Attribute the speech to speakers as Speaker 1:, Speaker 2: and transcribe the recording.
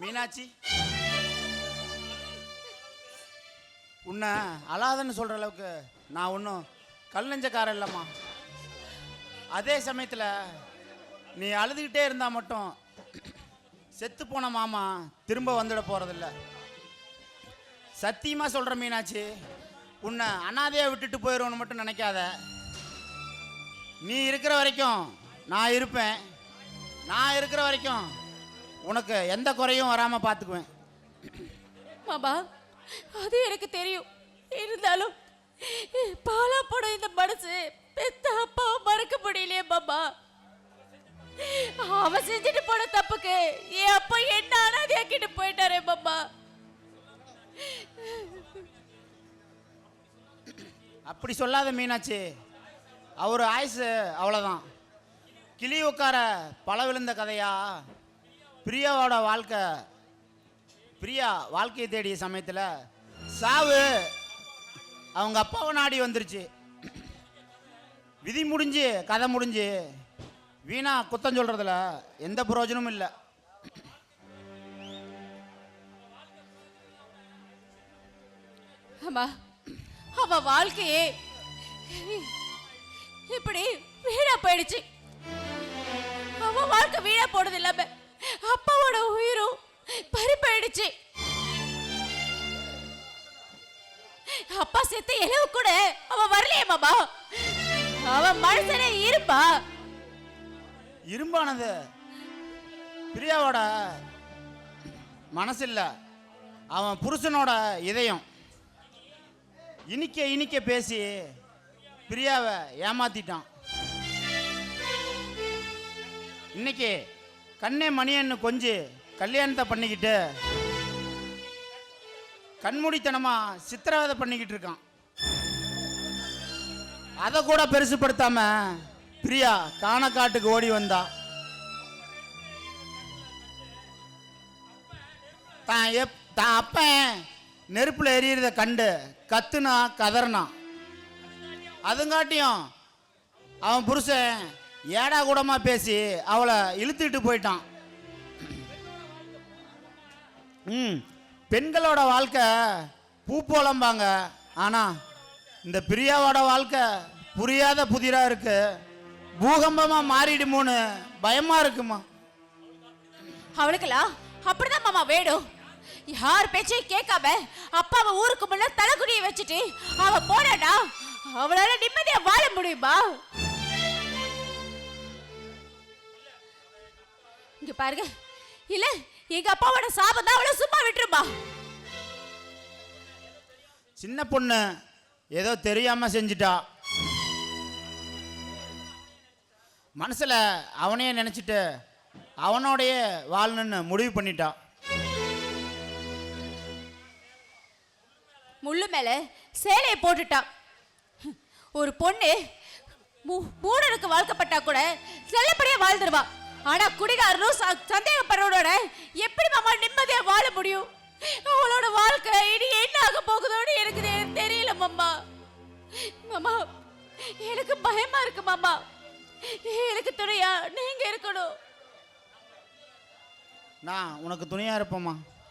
Speaker 1: மீனாட்சி. உன்னை அழாதன்னு சொல்கிற அளவுக்கு நான் ஒன்றும் கல் நெஞ்சக்காரன் இல்லைம்மா. அதே சமயத்தில் நீ அழுதுகிட்டே இருந்தால் மட்டும் செத்து போன மாமா திரும்ப வந்துட போகிறதில்ல சத்தியமாக சொல்கிற மீனாட்சி உன்னை அனாதையாக விட்டுட்டு போயிடுவோன்னு மட்டும் நினைக்காத. நீ இருக்கிற வரைக்கும் நான் இருப்பேன். நான் இருக்கிற வரைக்கும் உனக்கு எந்த குறையும் வராமல் பார்த்துக்குவேன்.
Speaker 2: மாமா அது எனக்கு தெரியும். இருந்தாலும் பாலா படம் இந்த மனசு பெத்த அப்பாவை மறக்க முடியலையே மாமா. அவன் செஞ்சுட்டு போன தப்புக்கு என் அப்பா என்ன அனாதையாக்கிட்டு போயிட்டாரே மாமா.
Speaker 1: அப்படி சொல்லாத மீனாட்சி அவர் ஆயுசு அவ்வளோதான் கிளி உட்கார பல விழுந்த கதையா? பிரியாவோட வாழ்க்கை பிரியா வாழ்க்கையை தேடிய சமயத்தில் சாவு அவங்க அப்பாவை நாடி வந்துருச்சு. விதி முடிஞ்சு கதை முடிஞ்சு வீணா குத்தம் சொல்றதுல எந்த பிரயோஜனமும் இல்லை.
Speaker 2: அம்மா அவ வாழ்க்கையே இப்படி வீணா போயிடுச்சு. அவ வாழ்க்கை வீணா போனது இல்லாம அப்பாவோட உயிரும் பறி அப்பா செத்து எழவு கூட அவ வரலையே மாமா. அவ மனுஷனே இருப்பா.
Speaker 1: இரும்பானது. பிரியாவோட மனசு இல்ல அவன் புருஷனோட இதயம். இனிக்க இனிக்க பேசி பிரியாவை ஏமாத்திட்டான். இன்னைக்கு கண்ணே மணியன்னு கொஞ்சி கல்யாணத்தை பண்ணிக்கிட்டு கண்மூடித்தனமா சித்திரவதை பண்ணிக்கிட்டு இருக்கான். அதை கூட பெருசுப்படுத்தாம பிரியா காணக்காட்டுக்கு ஓடி வந்தா. தான் எப் தான் அப்பன் நெருப்புல எரியறத கண்டு கத்துனா கதறினா. அதுங்காட்டியும் அவன் புருஷன் ஏடா கூடமா பேசி அவளை இழுத்துட்டு போயிட்டான். ம் பெண்களோட வாழ்க்கை பூ போலம்பாங்க. ஆனா இந்த பிரியாவோட வாழ்க்கை புரியாத புதிரா இருக்கு. பூகம்பமா மாறிடுமோன்னு பயமா இருக்குமா?
Speaker 2: அவளுக்கெல்லாம் அப்படிதான் மாமா வேணும். யார் பேச்சையும் கேட்காம அப்பாவை ஊருக்கு முன்னே தலைக்குடியை வச்சுட்டு அவ போனாடா அவளால நிம்மதியா வாழ முடியுமா? இங்க பாருங்க. இல்ல எங்க அப்பாவோட சாபம் தான் அவளை சும்மா விட்டுருமா?
Speaker 1: சின்ன பொண்ணு ஏதோ தெரியாம செஞ்சிட்டா. மனசுல அவனையே நினைச்சிட்டு அவனோடையே வாழணும்னு முடிவு பண்ணிட்டா.
Speaker 2: முள்ளு மேல சேலையை போட்டுட்டா. ஒரு பொண்ணு மூடனுக்கு வாழ்க்கப்பட்டா கூட நல்லபடியா வாழ்ந்துருவா. ஆனா குடிகாரனும் ச- சந்தேகப்படுறவனோட எப்படி மாமா நிம்மதியா வாழ முடியும்? அவளோட வாழ்க்கை இனி என்ன ஆக போகுதோன்னு எனக்கு தெரியல மாமா. மாமா எனக்கு பயமா இருக்கு மாமா. எனக்கு துணையா நீங்க இருக்கணும்.
Speaker 1: நான் உனக்கு துணையா இருப்போம்மா.